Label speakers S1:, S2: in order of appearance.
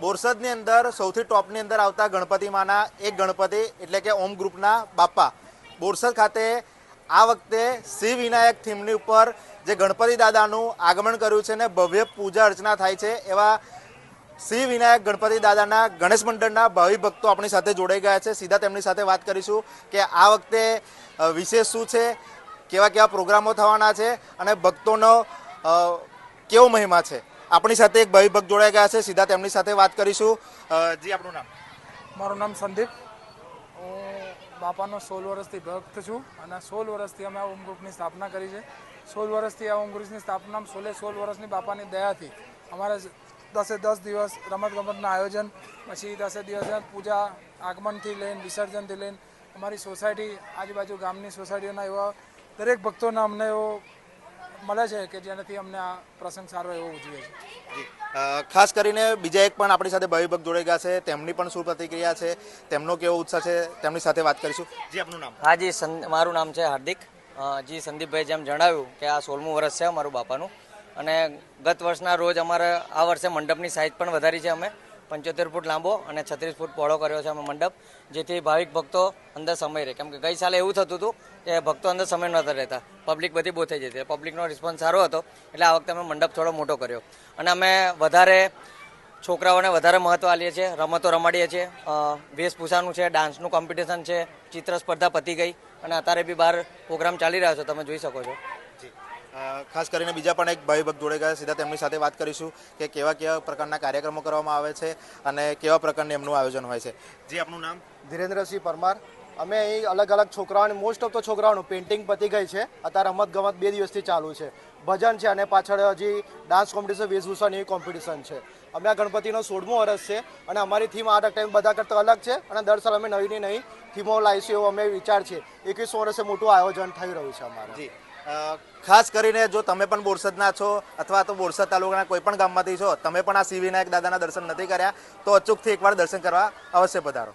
S1: બોરસદની અંદર સૌથી ટોપની અંદર આવતા ગણપતિમાંના એક ગણપતિ, એટલે કે ઓમ ગ્રુપના બાપા. બોરસદ ખાતે આ વખતે શ્રી વિનાયક થીમની ઉપર જે ગણપતિ દાદાનું આગમન કર્યું છે ને ભવ્ય પૂજા અર્ચના થાય છે, એવા શ્રી વિનાયક ગણપતિ દાદાના ગણેશ મંડળના ભાવિ ભક્તો આપણી સાથે જોડાઈ ગયા છે. સીધા તેમની સાથે વાત કરીશું કે આ વખતે વિશેષ શું છે કેવા કેવા પ્રોગ્રામો થવાના છે અને ભક્તોનો કેવો મહિમા છે? આપણી સાથે એક ભાવિ ભક્ત જોડાઈ ગયા છે. સીધા તેમની સાથે વાત કરીશું. જી આપણું નામ?
S2: મારું નામ સંદીપ. હું બાપાનો સોળ વર્ષથી ભક્ત છું અને સોળ વર્ષથી અમે આ ઓમ ગ્રુપની સ્થાપના કરી છે. સોળ વર્ષથી આ ઓમ ગ્રુપની સ્થાપના સોળે સોળ વર્ષની બાપાની દયાથી અમારે દસે દસ દિવસ રમત ગમતના આયોજન, પછી દસે દિવસ પૂજા આગમનથી લઈને વિસર્જનથી લઈને અમારી સોસાયટી આજુબાજુ ગામની સોસાયટીઓના એવા દરેક ભક્તોના અમને એવો મળે છે કે જેનાથી અમને આ પ્રસંગ સારો એવો ઉજવે છે.
S1: ખાસ કરીને બીજા એક પણ આપણી સાથે ભાવિભક્ત જોડાઈ ગયા છે. તેમની પણ શું પ્રતિક્રિયા છે? તેમનો કેવો ઉત્સાહ છે? તેમની સાથે વાત કરીશું. જી આપનું નામ?
S3: હા જી સં- મારું નામ છે હાર્દિક. જી સંદીપભાઈ જેમ જણાવ્યું કે આ સોળમું વર્ષ છે અમારું બાપાનું. અને ગત વર્ષના રોજ અમારે આ વર્ષે મંડપની સાઇઝ પણ વધારી છે અમે. પંચોતેર ફૂટ લાંબો અને છત્રીસ ફૂટ પહોળો કર્યો છે અમે મંડપ, જેથી ભાવિક ભક્તો અંદર સમય રહે. કેમ કે ગઈ સાલે એવું થતું હતું કે ભક્તો અંદર સમય નહોતા રહેતા. પબ્લિક બધી બહુ થઈ જતી. પબ્લિકનો રિસ્પોન્સ સારો હતો. એટલે આ વખતે અમે મંડપ થોડો મોટો કર્યો. અને અમે વધારે છોકરાઓને વધારે મહત્વ આપીએ છીએ, રમતો રમાડીએ છીએ. વેશભૂષાનું છે, ડાન્સનું કોમ્પિટિશન છે, ચિત્ર સ્પર્ધા પતી ગઈ. અને અત્યારે બી બહાર પ્રોગ્રામ ચાલી રહ્યો છે. તમે જોઈ શકો છો.
S1: ખાસ કરીને બીજા પણ એક ભાઈ ભક્ત જોડે ગયા સીધા તેમની સાથે વાત કરીશું કે કેવા કેવા પ્રકારના કાર્યક્રમો કરવામાં આવે છે અને કેવા પ્રકારનું એમનું આયોજન હોય છે. જી આપનું નામ?
S4: ધીરેન્દ્રસિંહ પરમાર. અમે અહીં અલગ અલગ છોકરાઓને મોસ્ટ ઓફ તો છોકરાઓનું પેઇન્ટિંગ પતી ગઈ છે. અત્યારે રમત ગમત બે દિવસથી ચાલુ છે. ભજન છે અને પાછળ હજી ડાન્સ કોમ્પિટિશન વેશભૂષણ એવી કોમ્પિટિશન છે. અમે આ ગણપતિનો સોળમો વર્ષ છે અને અમારી થીમ આ ટાઈમ બધા કરતાં અલગ છે અને દર સાલ અમે નવી નવી થીમો લાવીશું એવો અમે વિચાર છે એકવીસ વર્ષે મોટું આયોજન થઈ રહ્યું છે અમારે.
S1: જી. ખાસ કરીને જો તમે પણ બોરસદના છો અથવા તો બોરસદ તાલુકાના કોઈ પણ ગામમાંથી છો, તમે પણ આ સિંહ વિનાયક દાદાના દર્શન નથી કર્યા, તો અચૂકથી એકવાર દર્શન કરવા અવશ્ય પધારો.